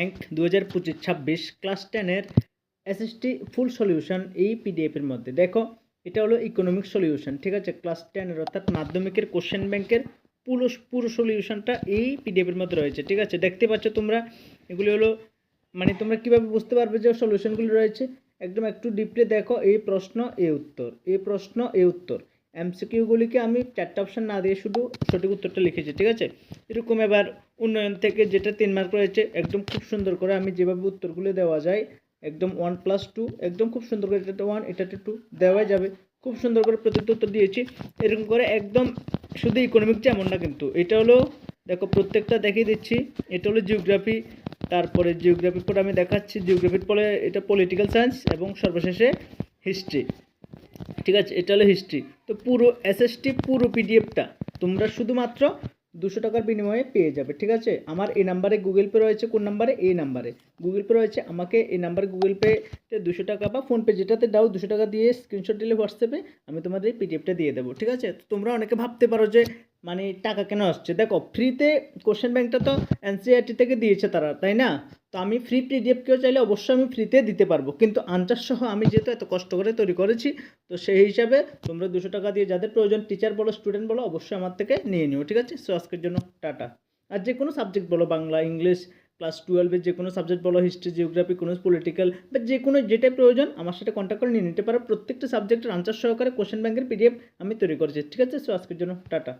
অ্যাঙ্ক দু হাজার পঁচিশ ছাব্বিশ ক্লাস টেনের এসএসটি ফুল সলিউশন এই পিডিএফের মধ্যে। দেখো, এটা হলো ইকোনমিক সলিউশন ঠিক আছে? ক্লাস টেনের অর্থাৎ মাধ্যমিকের কোশ্চেন ব্যাংকের পুরো পুরো সলিউশনটা এই পিডিএফের মধ্যে রয়েছে, ঠিক আছে? দেখতে পাচ্ছ তোমরা, এগুলি হলো মানে তোমরা কীভাবে বুঝতে পারবে যে সলিউশনগুলি রয়েছে? একদম একটু ডিপলি দেখো, এই প্রশ্ন, এ উত্তর, এই প্রশ্ন, এ উত্তর। এমসিকিউগুলিকে আমি চারটা অপশান না দিয়ে শুধু সঠিক উত্তরটা লিখেছি, ঠিক আছে? এরকম এবার উন্নয়ন থেকে যেটা তিন মার্ক রয়েছে, একদম খুব সুন্দর করে আমি যেভাবে উত্তরগুলো দেওয়া যায়, একদম ওয়ান প্লাস টু একদম খুব সুন্দর করে এটাতে ওয়ান এটাতে টু দেওয়া যাবে। খুব সুন্দর করে প্রতিটা উত্তর দিয়েছি। এরকম করে একদম শুধু ইকোনমিক যেমন না কিন্তু, এটা হলো, দেখো প্রত্যেকটা দেখিয়ে দিচ্ছি, এটা হলো জিওগ্রাফি তারপরে জিওগ্রাফির পরে আমি দেখাচ্ছি জিওগ্রাফির পরে এটা পলিটিক্যাল সায়েন্স এবং সর্বশেষে হিস্ট্রি ঠিক আছে? এটা হলো হিস্ট্রি তো পুরো এসএসটি পুরো পিডিএফটা তোমরা শুধুমাত্র দুশো টাকার বিনিময়ে পেয়ে যাবে, ঠিক আছে? আমার এই নাম্বারে গুগল পে রয়েছে, কোন নাম্বারে এই নাম্বারে গুগল পে রয়েছে, আমাকে এই নাম্বারে গুগল পেতে দুশো টাকা বা ফোনপে যেটাতে দাও, দুশো টাকা দিয়ে স্ক্রিনশট দিলে হোয়াটসঅ্যাপে আমি তোমাদের এই পিডিএফটা দিয়ে দেবো, ঠিক আছে? তোমরা অনেকে ভাবতে পারো যে মানে টাকা কেন আসছে? দেখো ফ্রিতে কোশ্চেন ব্যাংকটা তো এনসিআরটি থেকে দিয়েছে তারা, তাই না? তো আমি ফ্রি পিডিএফ কেউ চাইলে অবশ্যই আমি ফ্রিতে দিতে পারব। কিন্তু আনচার সহ আমি যেহেতু এত কষ্ট করে তৈরি করেছি, তো সেই হিসাবে তোমরা দুশো টাকা দিয়ে যাদের প্রয়োজন টিচার বলো স্টুডেন্ট বলো, অবশ্যই আমার থেকে নিয়ে নিও, ঠিক আছে? সো আজকের জন্য টাটা। আর যে কোনো সাবজেক্ট বলো, বাংলা, ইংলিশ ক্লাস টুয়েলভের যে কোনো সাবজেক্ট বলো হিস্ট্রি জিওগ্রাফি কোনো পলিটিক্যাল বা যে কোনো যেটাই প্রয়োজন, আমার সাথে কন্ট্যাক্ট করে নিয়ে নিতে পারো। প্রত্যেকটা সাবজেক্টের আনসার সহকারে কোশ্চেন ব্যাংকের পিডিএফ আমি তৈরি করেছি, ঠিক আছে? সো আজকের জন্য টাটা।